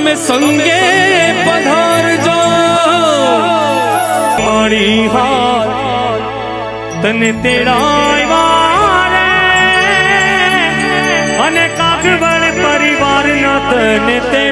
તમે સંગે પધારજો. મારી હાથ તને તેડાવ્યા રે અને કાગવળ પરિવારના તને તે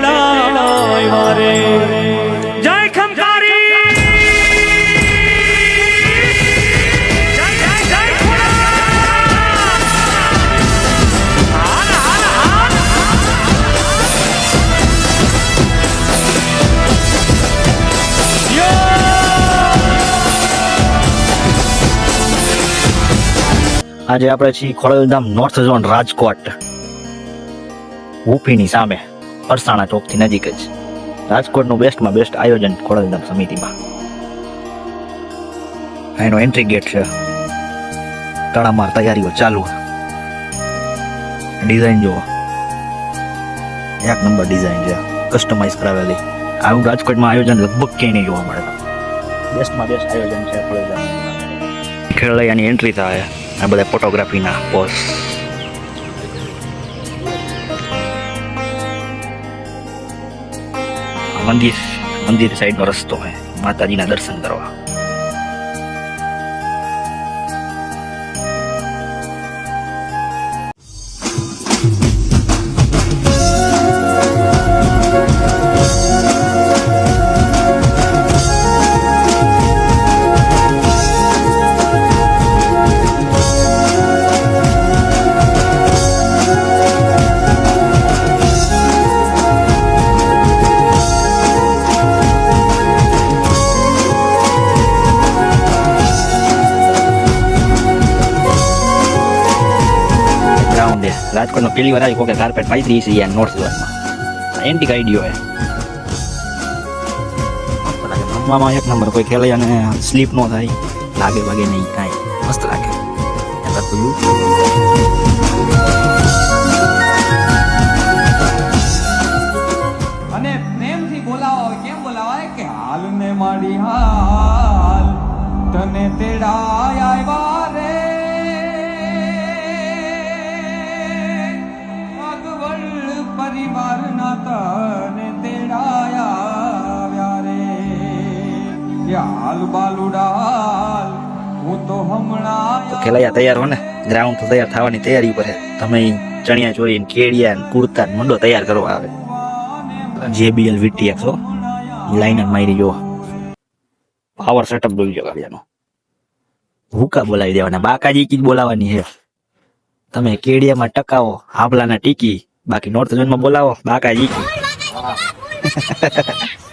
આજે આપણે છીએ ખોડલધામ નોર્થ ઝોન રાજકોટ. ઉપીની સામે અરસાણા ચોકથી નજીક જ. રાજકોટનું બેસ્ટમાં બેસ્ટ આયોજન ખોડલધામ સમિતિમાં. એનો એન્ટ્રી ગેટ છે. તડામાર તૈયારીઓ ચાલુ. ડિઝાઇન જુઓ. એક નંબર ડિઝાઇન છે. કસ્ટમાઇઝ કરાવેલી. આવું રાજકોટમાં આયોજન લગભગ ક્યાંય નહીં જોવા મળે. બેસ્ટમાં બેસ્ટ આયોજન છે ખોડલધામ. ખેલૈયાની એન્ટ્રી થાય. આ બધા ફોટોગ્રાફીના પોસ્ટ મંદિર મંદિર સાઈડનો રસ્તો છે માતાજીના દર્શન કરવા રાજકોટમાં પહેલી વાર આવી કોકે કાર્પેટ પાથરી છે યાર નોર્થ ઝોનમાં એન્ટિક આઈડિયો હે રમવામાં એક નંબર કોઈ ખેલૈયાને સ્લીપ ન થાય, લાગે વાગે નહીં, કાંઈ. મસ્ત લાગે. પેલું અને પ્રેમથી બોલાવો કેમ બોલાવાય? કે હાલ ને માડી હાલ, તને તેડાય આવ્યા તો ખેલૈયા તૈયાર હો ને? ગ્રાઉન્ડ તો તૈયાર થવાની તૈયારી ઉપર છે તમે ચણિયા ચોરી કેડિયા કુર્તા મુંડો તૈયાર કરવા આવે. જેબીએલ વીટીએક્સ હો. લાઈન મારી જો પાવર સેટઅપ જોઈ ગયો ગાડીનો ભૂકા બોલાવી દેવાના. બાકાજી કી બોલાવાની છે તમે કેડિયામાં ટકાવો હાંભલાના ટીકી. બાકી નોર્થ ઝોનમાં બોલાવો. બાકાજી કી.